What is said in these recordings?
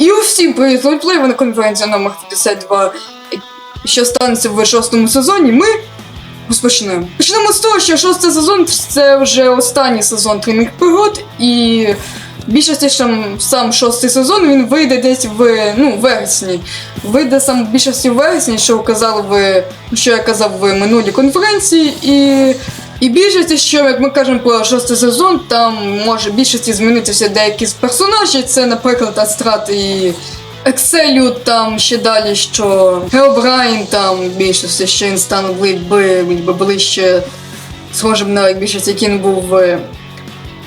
І привіт, летплеєва на конференції номер 52, що станеться в шостому сезоні. Ми розпочнемо. Почнемо з того, що шостий сезон це вже останній сезон тренних пригод, і більшості сам, сам шостий сезон він вийде десь в ну, вересні. Вийде сам більшості в вересні, що казали ви, що я казав в минулій конференції, і. І більшості, що як ми кажемо про шостий сезон, там може більшості змінитися деякі з персонажів. Це, наприклад, Астрат і Екселю, там ще далі, що Геобрайн там більшості, ще він стане ближче схожим на більшість, який він був в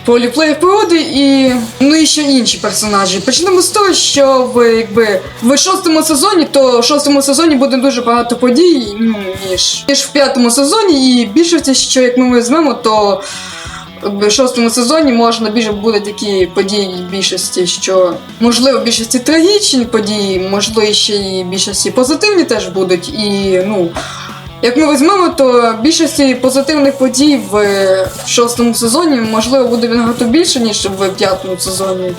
поліплеїв пригоди і ну і ще інші персонажі. Почнемо з того, що в якби в шостому сезоні, то в шостому сезоні буде дуже багато подій, ну ніж ніж в п'ятому сезоні, і більшості, що як ми візьмемо, то в шостому сезоні можна більше буде такі події більшості, що можливо в більшості трагічні події, можливо ще і більшості позитивні теж будуть. І ну як ми візьмемо, то більшості позитивних подій в шостому сезоні можливо буде набагато більше, ніж в п'ятому сезоні.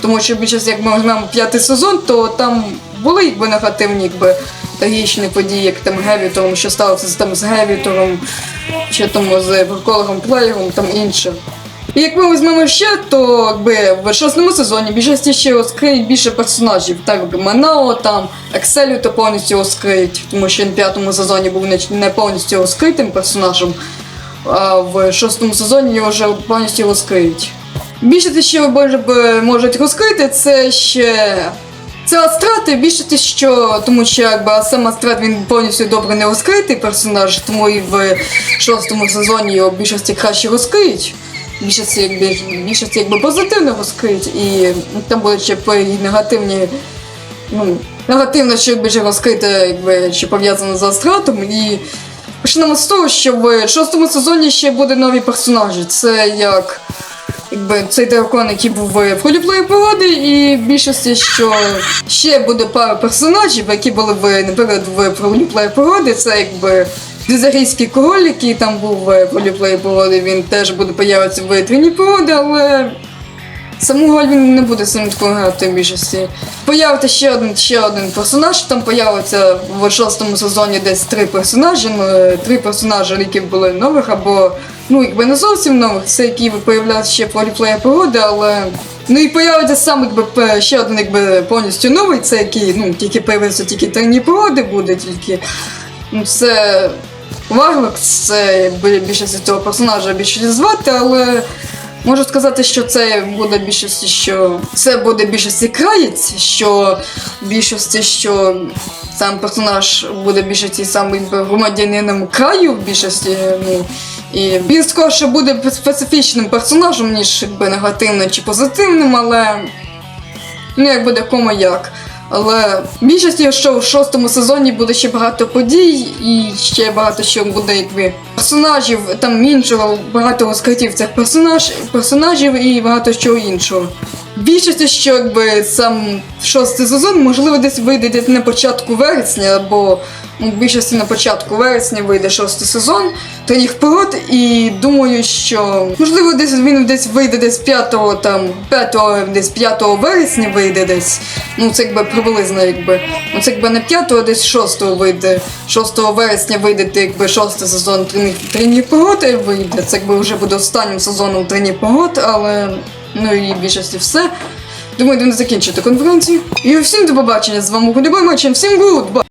Тому що більшість, як ми візьмемо п'ятий сезон, то там були якби негативні якби, трагічні події, як там Гевітором, що сталося там з Гевітором, чи там з прокологом Плеєром, там інше. І як ми візьмемо ще, то якби в шостому сезоні більшості ще розкриють більше персонажів. Так якби Манао, там Екселю то повністю розкриють, тому що він в п'ятому сезоні був не, повністю розкритим персонажем, а в шостому сезоні його вже повністю розкриють. Більше ще може, б- можуть розкрити, це ще. Це Астрати, більше що, тому що якби сам Астрат він повністю добре не розкритий персонаж, тому і в шостому сезоні його більшості краще розкриють. Більшості якби більшості якби позитивно розкриють, і там будуть ще і негативні. Ну, негативно, що більше розкрите, якби що пов'язано з Астратом. І почнемо з того, що в шостому сезоні ще буде нові персонажі. Це як якби цей дракон, який був в фоліплеї погоди, і в більшості, що ще буде пара персонажів, які були в, наприклад, в фоліплеї погоди, це якби Дезарійський король, який там був в фоліплеї погоди, він теж буде появитися в витріні погоди, але саму роль він не буде сильно такою грати в більшості. Появиться ще один ще один персонаж. Там появиться в шостому сезоні десь три персонажі. Ну, е, три персонажі, які були нових, або ну якби не зовсім нових, це які появлялися ще в роліплеї погоди, але. Ну і появиться сам якби ще один якби повністю новий, це який ну тільки появився тільки тройні погоди буде, тільки ну це Варлок, це якби більшість цього персонажа звати, але Можу сказати, що це буде більшості, що це буде більшості краєць, що більшості, що сам персонаж буде більшості саме громадянином краю в більшості. Ну і він скоріше буде специфічним персонажем, ніж якби негативним чи позитивним, але ну як буде кому як. Але в більшості, що в шостому сезоні буде ще багато подій, і ще багато що буде якби персонажів, там іншого, багато розкриттів цих персонаж, персонажів і багато чого іншого. В більшості, що якби сам шостий сезон, можливо, десь вийде десь на початку вересня, або ну, в більшості на початку вересня вийде шостий сезон, то їх вперед, і думаю, що можливо десь він десь вийде десь 5 там 5 десь 5 вересня вийде десь. Ну це якби приблизно якби. Ну це якби не 5, а десь 6 вийде. 6 вересня вийде якби шостий сезон тренів тренів погоди вийде. Це якби вже буде останнім сезоном Трині погод, але ну і більшості все. Думаю, будемо закінчити конференцію. І всім до побачення з вами Гудибай Мачем. Всім гуд!